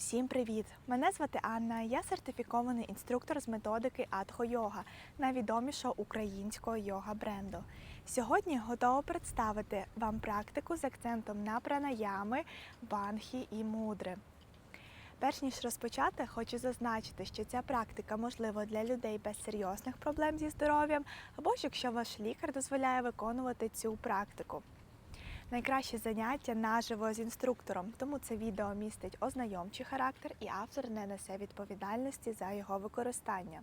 Всім привіт! Мене звати Анна. Я сертифікований інструктор з методики Атхо Йога, найвідомішого українського йога бренду. Сьогодні готова представити вам практику з акцентом на пранаями, банхі і мудри. Перш ніж розпочати, хочу зазначити, що ця практика можлива для людей без серйозних проблем зі здоров'ям, або ж якщо ваш лікар дозволяє виконувати цю практику. Найкраще заняття наживо з інструктором, тому це відео містить ознайомчий характер і автор не несе відповідальності за його використання.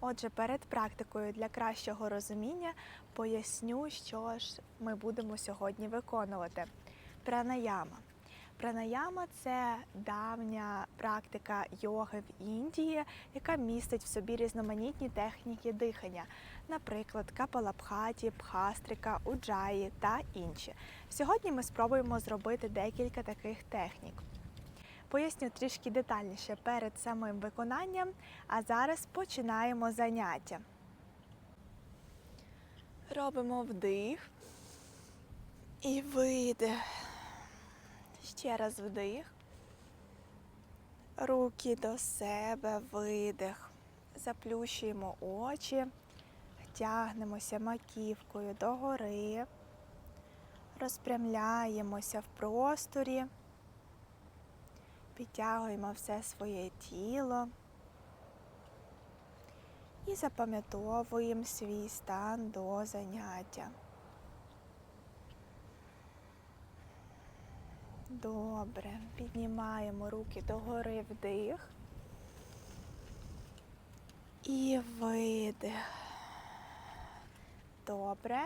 Отже, перед практикою для кращого розуміння поясню, що ж ми будемо сьогодні виконувати. Пранаяма. Пранаяма це давня практика йоги в Індії, яка містить в собі різноманітні техніки дихання, наприклад, капалабхаті, бхастрика, уджаї та інші. Сьогодні ми спробуємо зробити декілька таких технік. Поясню трішки детальніше перед самим виконанням, а зараз починаємо заняття. Робимо вдих і видих. Ще раз вдих. Руки до себе, видих. Заплющуємо очі, тягнемося маківкою догори, розпрямляємося в просторі, підтягуємо все своє тіло і запам'ятовуємо свій стан до заняття. Добре. Піднімаємо руки догори вдих. І видих. Добре.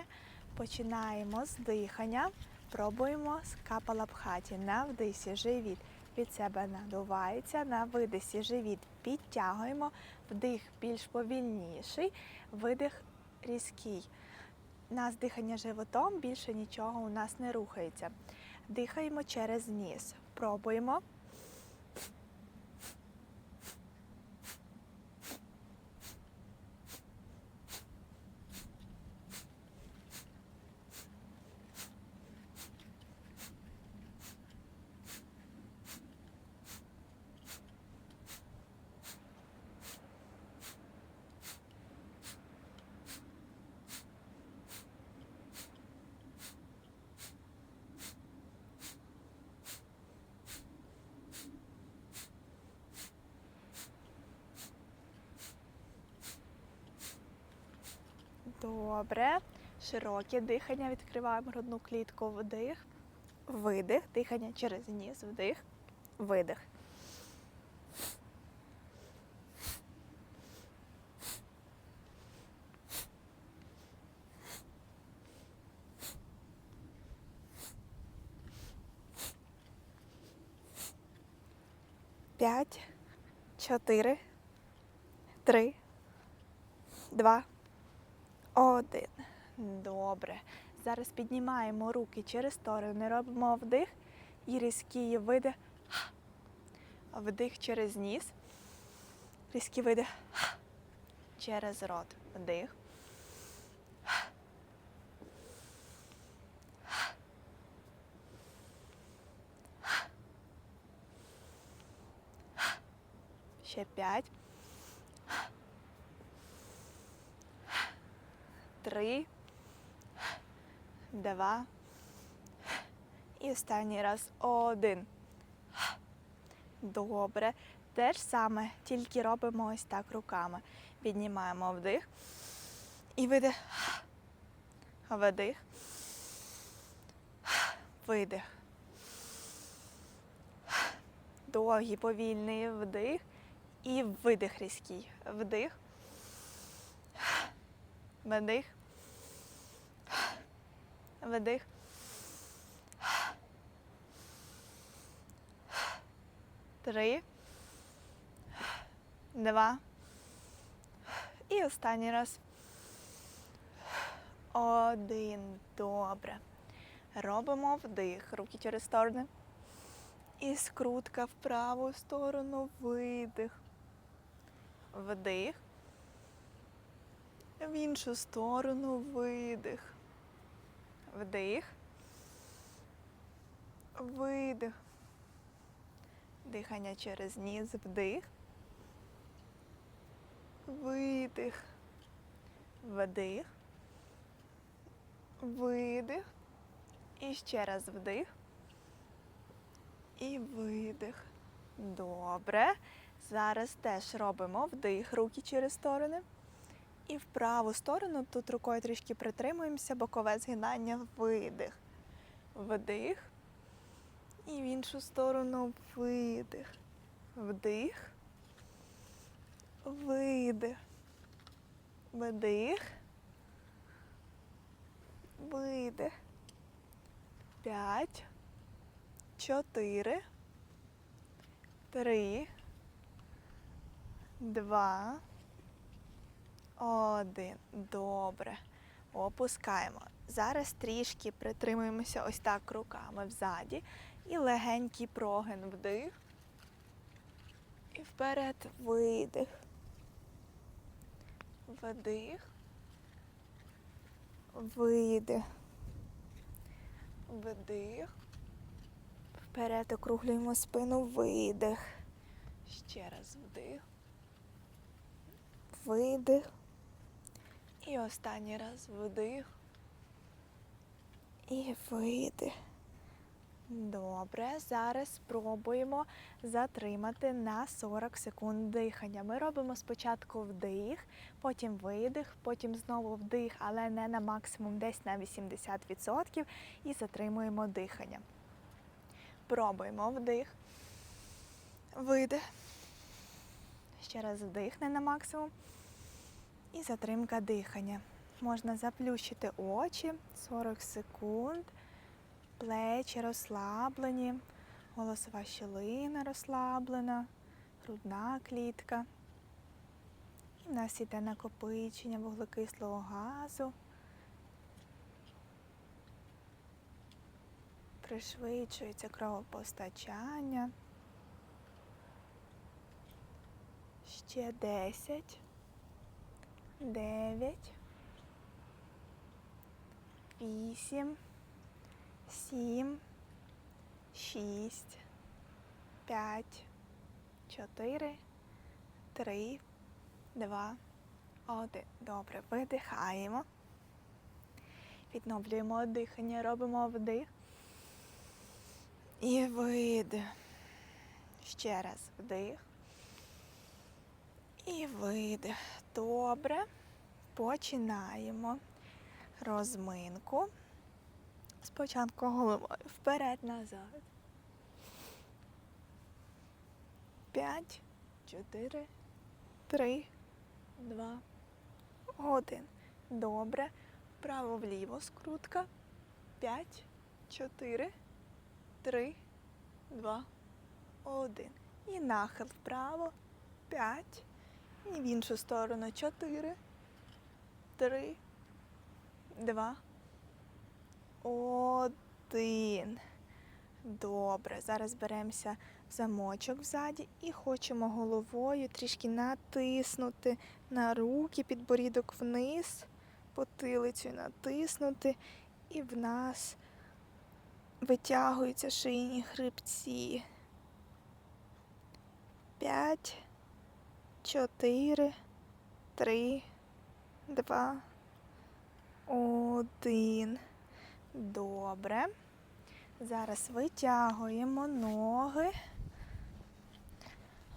Починаємо з дихання. Пробуємо з капалабхаті. На вдисі живіт від себе надувається, на видисі живіт підтягуємо, вдих більш повільніший, видих різкий. У нас дихання животом, більше нічого у нас не рухається. Дихаємо через ніс. Пробуємо. Добре. Широке дихання. Відкриваємо грудну клітку. Вдих. Видих. Дихання через ніс. Вдих. Видих. П'ять, чотири, три, два. Один. Добре. Зараз піднімаємо руки через сторони, робимо вдих і різкий видих. Вдих через ніс. Різкий видих. Через рот. Вдих. Ще п'ять. Три. Два. І останній раз один. Добре. Те ж саме, тільки робимо ось так руками. Піднімаємо вдих. І видих. Вдих. Видих. Довгий, повільний вдих. І видих різкий. Вдих. Вдих. Вдих. Три. Два. І останній раз. Один. Добре. Робимо вдих. Руки через сторони. І скрутка в праву сторону. Видих. Вдих. В іншу сторону видих. Вдих. Видих. Дихання через ніс, вдих. Видих. Вдих. Видих. І ще раз вдих. І видих. Добре. Зараз теж робимо вдих, руки через сторони. І в праву сторону тут рукою трішки притримуємося, бокове згинання, видих. Вдих. І в іншу сторону видих. Вдих. Видих. Вдих. Видих. П'ять. Чотири. Три. Два. Один. Добре. Опускаємо. Зараз трішки притримуємося ось так руками взаді. І легенький прогин вдих. І вперед видих. Вдих. Видих. Вдих. Вперед округлюємо спину, видих. Ще раз вдих. Видих. І останній раз вдих. І видих. Добре, зараз спробуємо затримати на 40 секунд дихання. Ми робимо спочатку вдих, потім видих, потім знову вдих, але не на максимум, десь на 80% і затримуємо дихання. Пробуємо вдих, видих. Ще раз вдих, не на максимум. І затримка дихання. Можна заплющити очі 40 секунд. Плечі розслаблені, голосова щелина розслаблена, грудна клітка. І в нас іде накопичення вуглекислого газу. Пришвидшується кровопостачання. Ще 10, 9, 8, сім, шість, п'ять, чотири, три, два, один. Добре, видихаємо. Відновлюємо дихання, робимо вдих. І видих. Ще раз вдих. І видих. Добре. Починаємо розминку. Спочатку головою вперед назад. П'ять, чотири, три, два, один. Добре. Вправо вліво скрутка. П'ять, чотири, три, два, один. І нахил вправо. П'ять. І в іншу сторону. Чотири, три, два, один. Добре. Зараз беремося в замочок взаді і хочемо головою трішки натиснути на руки, підборідок вниз, потилицю натиснути, і в нас витягуються шийні хребці. П'ять, чотири, три, два, один. Добре. Зараз витягуємо ноги.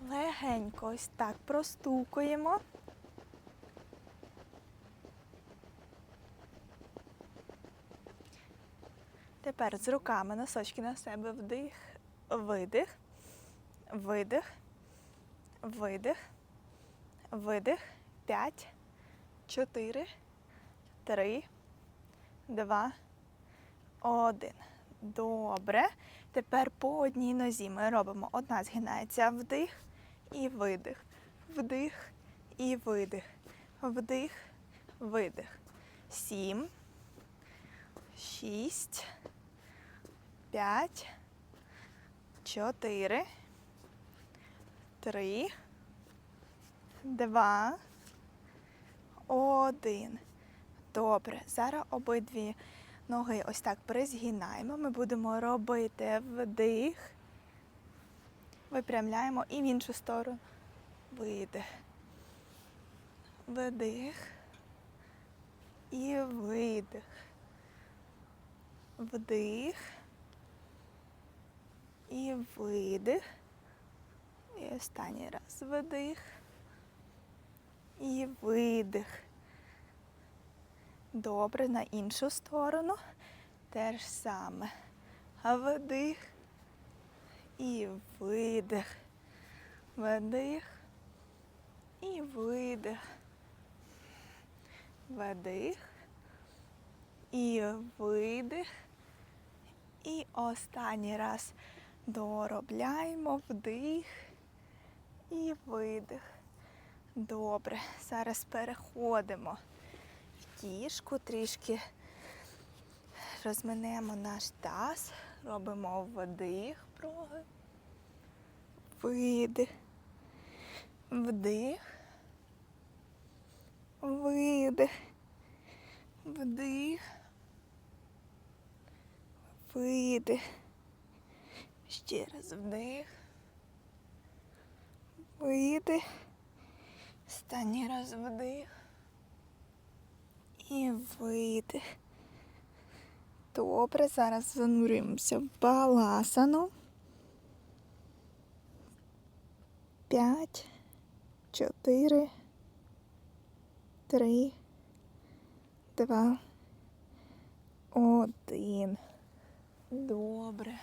Легенько ось так простукуємо. Тепер з руками носочки на себе вдих, видих, видих, видих, видих. П'ять, чотири, три, два, один. Добре. Тепер по одній нозі ми робимо. Одна згинається вдих і видих. Вдих і видих. Вдих, видих. Сім. Шість. П'ять. Чотири. Три. Два. Один. Добре. Зараз обидві ноги ось так призгинаємо. Ми будемо робити вдих Випрямляємо і в іншу сторону. Видих. Вдих. І видих. Вдих. І видих. І останній раз вдих. І видих. Добре, на іншу сторону. Те ж саме. Вдих. І видих. Вдих. І видих. Вдих. І видих. І останній раз доробляємо вдих і видих. Добре. Зараз переходимо в кішку, трішки розминемо наш таз, робимо вдих, проги, видих, вдих, видих, вдих, видих. Ще раз вдих. Видих. Останній раз вдих. І видих. Добре, зараз занурюємося в баласану. П'ять, чотири, три, два, один. Добре.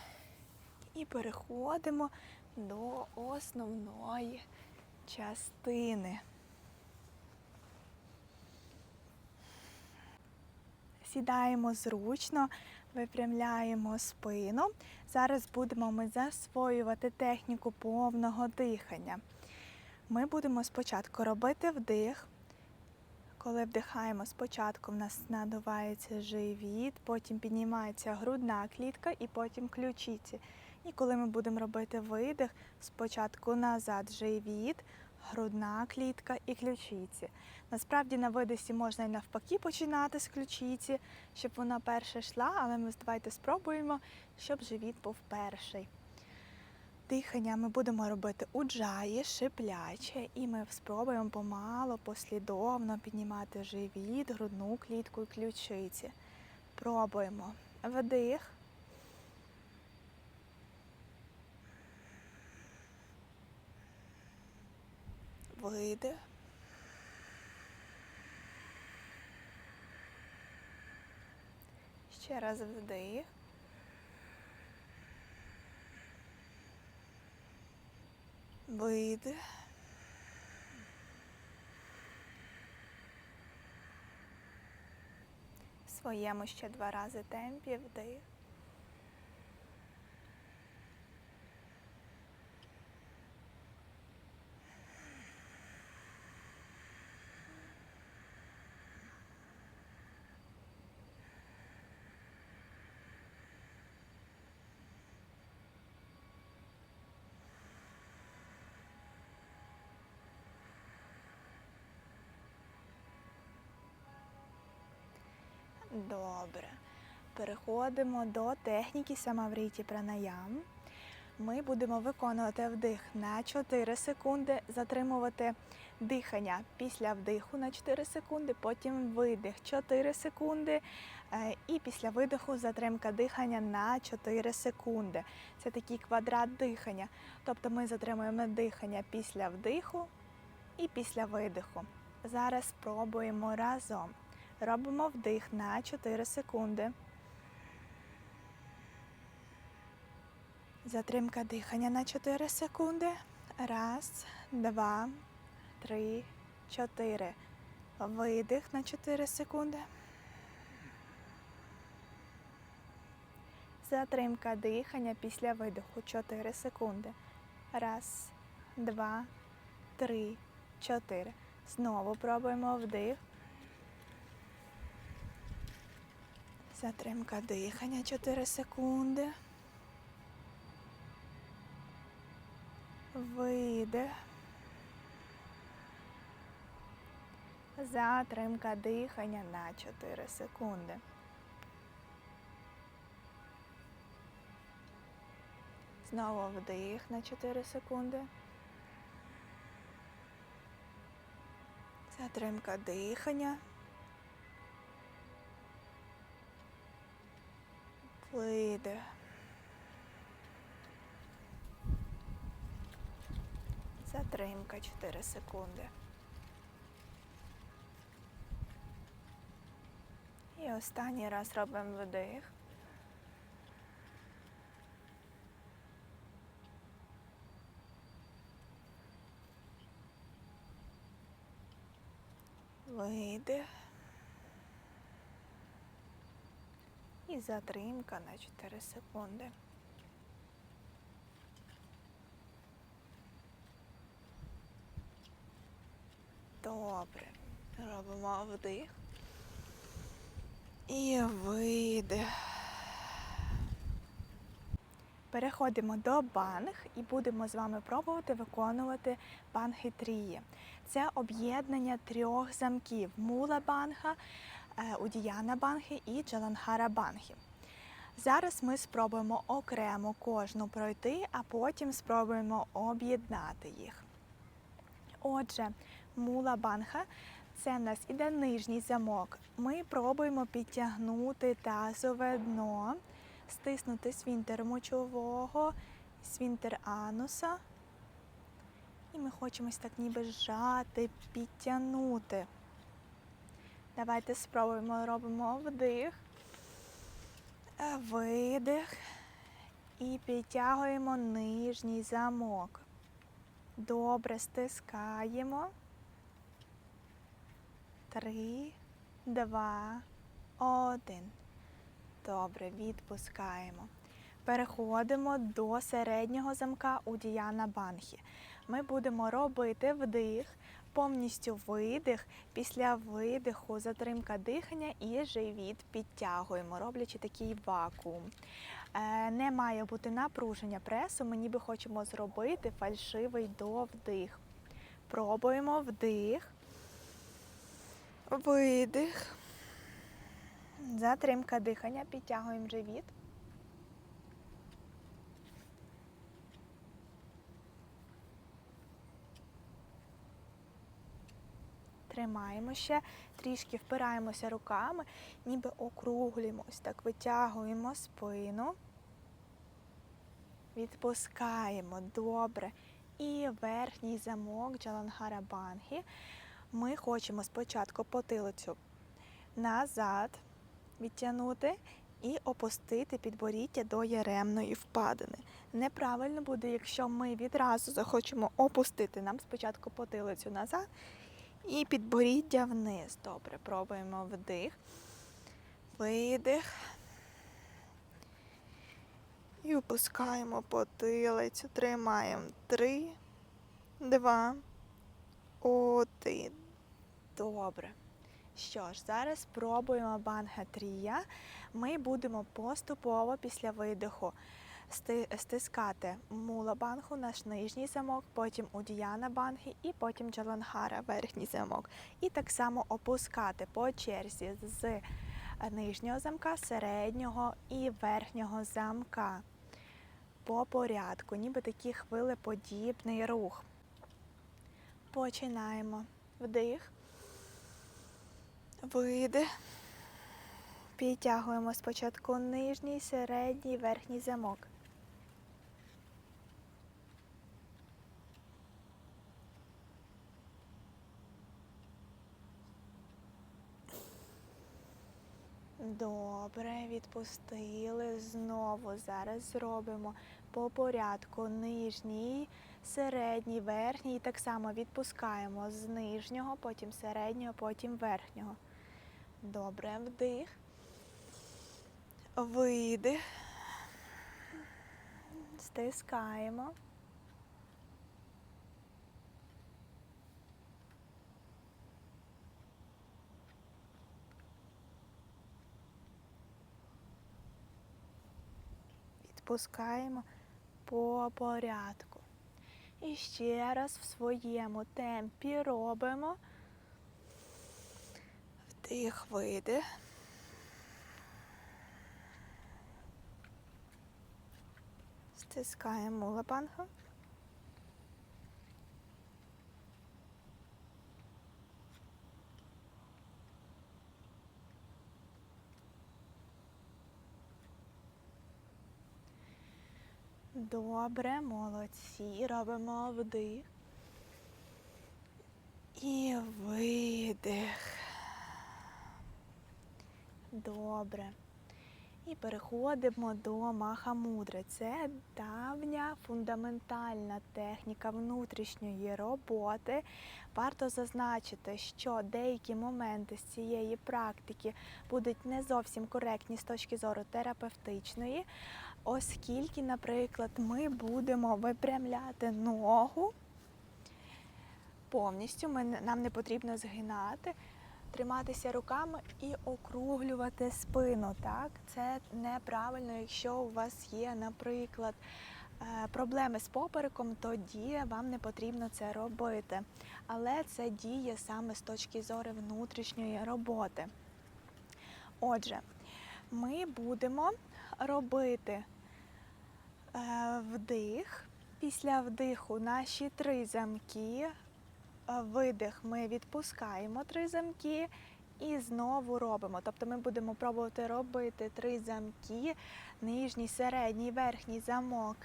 І переходимо до основної частини. Сідаємо зручно, випрямляємо спину. Зараз будемо ми засвоювати техніку повного дихання. Ми будемо спочатку робити вдих. Коли вдихаємо, спочатку в нас надувається живіт, потім піднімається грудна клітка і потім ключиці. І коли ми будемо робити видих, спочатку назад живіт, грудна клітка і ключиці. Насправді на видисі можна і навпаки починати з ключиці, щоб вона перша йшла, але ми давайте спробуємо, щоб живіт був перший. Дихання ми будемо робити у джаї, шипляче, і ми спробуємо помало, послідовно піднімати живіт, грудну клітку і ключиці. Пробуємо. Вдих. Видих. Ще раз вдих. Видих. В своєму ще два рази темпі вдих. Добре. Переходимо до техніки самавріті пранаям. Ми будемо виконувати вдих на 4 секунди, затримувати дихання після вдиху на 4 секунди, потім видих 4 секунди. е, І після видиху затримка дихання на 4 секунди. Це такий квадрат дихання. Тобто ми затримуємо дихання після вдиху і після видиху. Зараз спробуємо разом. Робимо вдих на 4 секунди. Затримка дихання на 4 секунди. Раз, два, три, чотири. Видих на 4 секунди. Затримка дихання після видиху 4 секунди. Раз, два, три, чотири. Знову пробуємо вдих. Затримка дихання 4 секунди. Видих. Затримка дихання на 4 секунди. Знову вдих на 4 секунди. Затримка дихання. Видих. Затримка 4 секунди. І останній раз робимо вдих. Видих. І затримка на 4 секунди. Добре. Робимо вдих. І видих. Переходимо до банг і будемо з вами пробувати виконувати банги трії. Це об'єднання трьох замків мула банга, удіяна банги і джаланхара банги. Зараз ми спробуємо окремо кожну пройти, а потім спробуємо об'єднати їх. Отже, мула банга це в нас іде нижній замок. Ми пробуємо підтягнути тазове дно, стиснути свінтер мочового, свінтер ануса. І ми хочемо так ніби зжати, підтягнути. Давайте спробуємо, робимо вдих, е, видих і підтягуємо нижній замок. Добре стискаємо. Три, два, один. Добре, відпускаємо. Переходимо до середнього замка у Діяна Банхі. Ми будемо робити вдих, повністю видих. Після видиху затримка дихання і живіт підтягуємо, роблячи такий вакуум. Е, Не має бути напруження пресу, ми ніби хочемо зробити фальшивий довдих. Пробуємо вдих. Видих. Затримка дихання, підтягуємо живіт. Тримаємо ще, трішки впираємося руками, ніби округлюємось, так витягуємо спину. Відпускаємо добре. І верхній замок Джалангара Бангі. Ми хочемо спочатку потилицю назад відтягнути і опустити підборіддя до яремної впадини. Неправильно буде, якщо ми відразу захочемо опустити нам спочатку потилицю назад і підборіддя вниз. Добре, пробуємо вдих, видих. І опускаємо потилицю. Тримаємо. Три, два, один. Добре. Що ж, зараз спробуємо бангатрія. Ми будемо поступово після видиху стискати мула бангу, наш нижній замок, потім удіяна банги і потім джаланхара, верхній замок. І так само опускати по черзі з е, нижнього замка, середнього і верхнього замка. По порядку, ніби такий хвилеподібний рух. Починаємо. Вдих. Видих. Підтягуємо спочатку нижній, середній, верхній замок. Добре, відпустили. Знову зараз зробимо по порядку нижній, середній, верхній. Так само відпускаємо з нижнього, потім середнього, потім верхнього. Добре, вдих. Видих. Стискаємо. Відпускаємо по порядку. І ще раз в своєму темпі робимо. Вдих, видих. Стискаємо лапанго. Добре, молодці. Робимо вдих. І видих. Добре. І переходимо до маха мудри. Це давня фундаментальна техніка внутрішньої роботи. Варто зазначити, що деякі моменти з цієї практики будуть не зовсім коректні з точки зору терапевтичної, оскільки, наприклад, ми будемо випрямляти ногу повністю. Ми, нам не потрібно згинати триматися руками і округлювати спину. Так, це неправильно, якщо у вас є, наприклад, е, проблеми з попереком, тоді вам не потрібно це робити. Але це діє саме з точки зору внутрішньої роботи. Отже, ми будемо робити вдих. Після вдиху наші три замки Е, видих ми відпускаємо три замки і знову робимо. Тобто ми будемо пробувати робити три замки, нижній, середній, верхній замок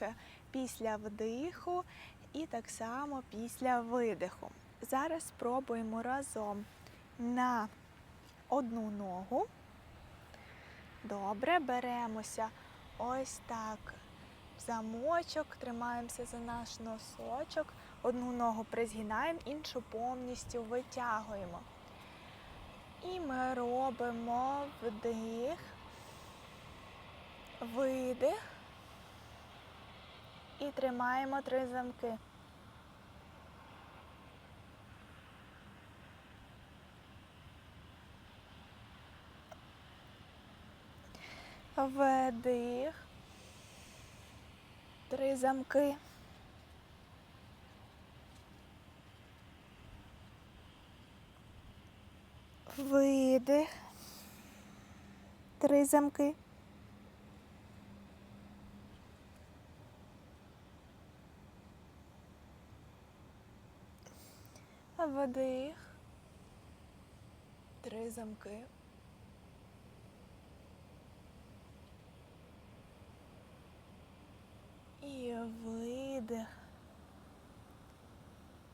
після вдиху і так само після видиху. Зараз спробуємо разом на одну ногу. Добре, беремося ось так замочок, тримаємося за наш носочок. Одну ногу призгинаємо, іншу повністю витягуємо. І ми робимо вдих, видих і тримаємо три замки. Вдих. Три замки. Видих. Три замки. Вдих. Три замки. І видих.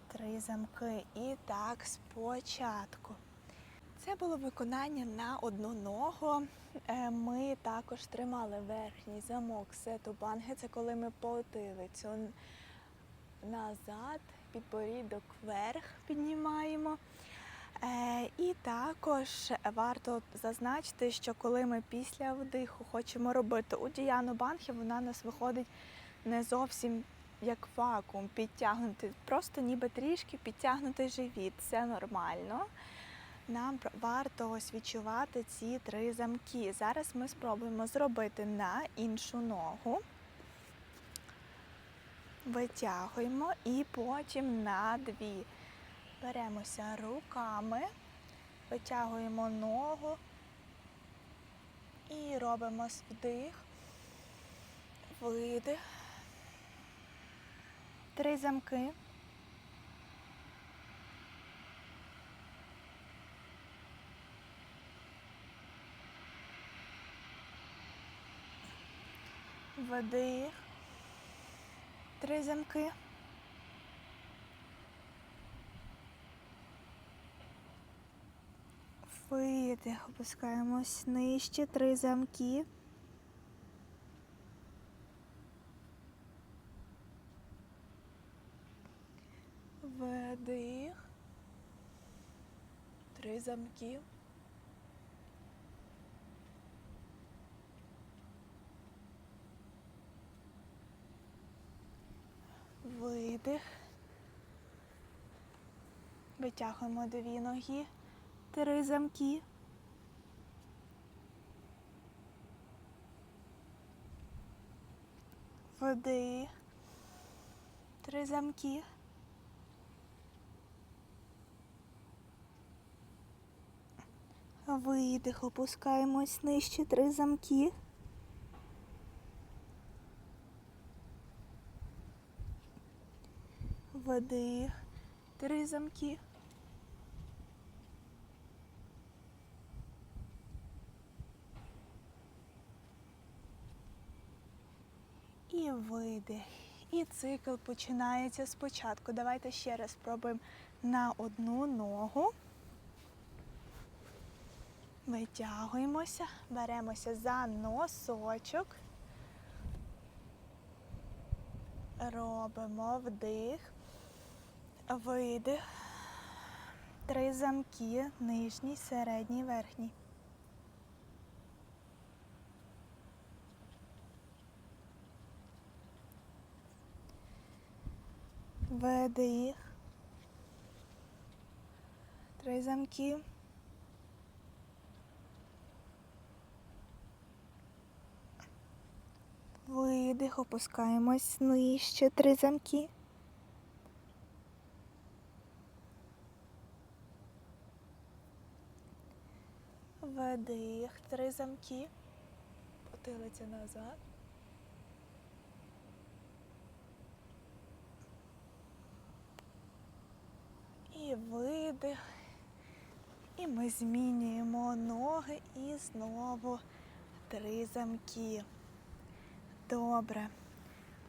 Три замки. І так спочатку. Це було виконання на одну ногу. Е, Ми також тримали верхній замок сету банги. Це коли ми потилицю назад, підборідок вверх піднімаємо. Е, І також варто зазначити, що коли ми після вдиху хочемо робити удіяну банхи, вона у нас виходить не зовсім як вакуум підтягнути, просто ніби трішки підтягнути живіт. Це нормально. Нам варто ось відчувати ці три замки. Зараз ми спробуємо зробити на іншу ногу. Витягуємо і потім на дві. Беремося руками, витягуємо ногу і робимо вдих, видих. Три замки. Вдих. Три замки. Видих. Опускаємось нижче. Три замки. Вдих. Три замки. Видих. Витягуємо дві ноги. Три замки. Вдих. Три замки. Видих. Опускаємось нижче. Три замки. Вдих. Три замки. І видих. І цикл починається спочатку. Давайте ще раз спробуємо на одну ногу. Витягуємося, беремося за носочок. Робимо вдих, видих. Три замки, нижній, середній, верхній. Вдих. Три замки. Видих, опускаємось нижче, три замки. Вдих, три замки. Потилиця назад. І видих. І ми змінюємо ноги і знову три замки. Добре.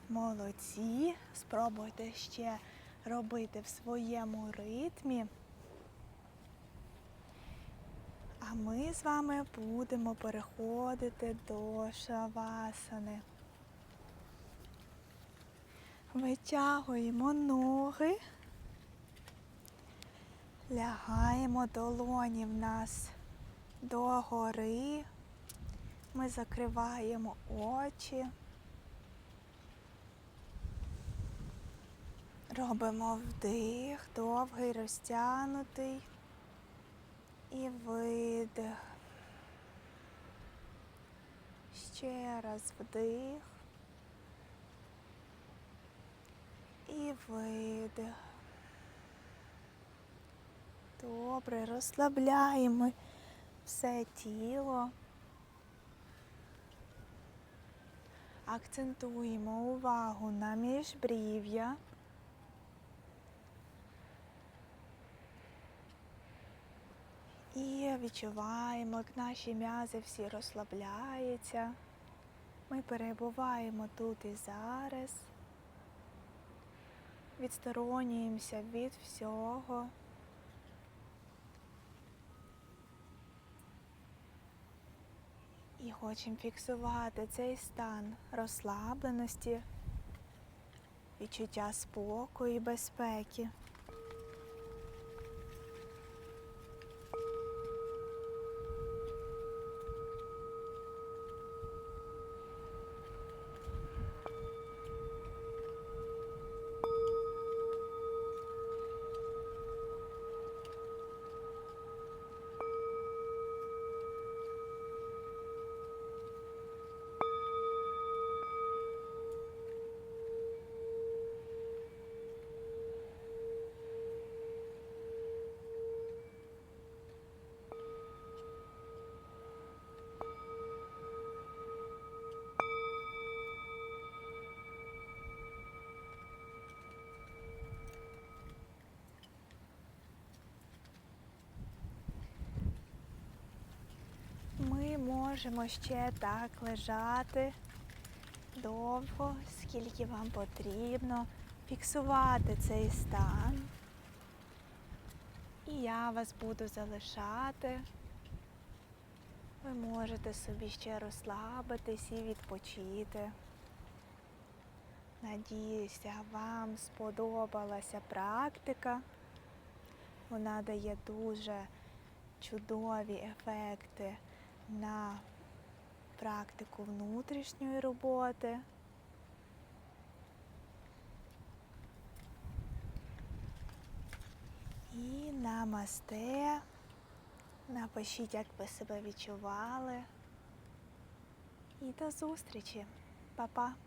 Молодці. Спробуйте ще робити в своєму ритмі. А ми з вами будемо переходити до шавасани. Витягуємо ноги. Лягаємо долоні в нас догори. Ми закриваємо очі. Робимо вдих, довгий, розтягнутий. І видих. Ще раз вдих. І видих. Добре, розслабляємо все тіло. Акцентуємо увагу на міжбрів'я. І відчуваємо, як наші м'язи всі розслабляються. Ми перебуваємо тут і зараз. Відсторонюємося від всього. І хочемо фіксувати цей стан розслабленості, відчуття спокою і безпеки. Можемо ще так лежати довго, скільки вам потрібно, фіксувати цей стан. І я вас буду залишати. Ви можете собі ще розслабитись і відпочити. Надіюся, вам сподобалася практика. Вона дає дуже чудові ефекти на практику внутрішньої роботи. І намасте. Напишіть, як ви себе відчували. І до зустрічі. Па-па!